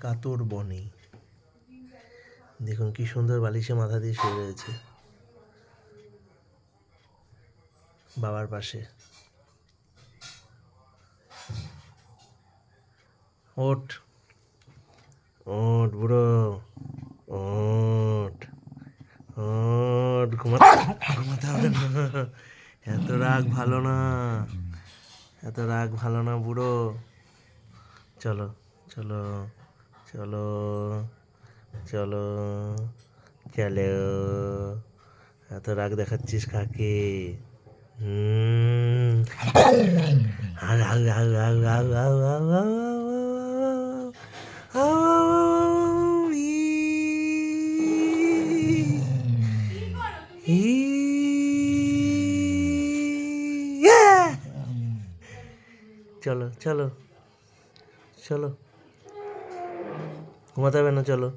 কাতর বনে। দেখুন কি সুন্দর বালিশে মাথা দিয়ে শুয়ে রয়েছে। বাবার পাশে। ওঠ। ওঠ বুড়ো। ওঠ। ঘুমাতে ঘুমাতে হবে না। এত রাগ ভালো না। এত রাগ ভালো না বুড়ো। চলো চলো। চলো চলো চলো এত রাগ দেখাচ্ছিস কাকে হুম হাউ হাউ ঘুমাতে হবে না চলো।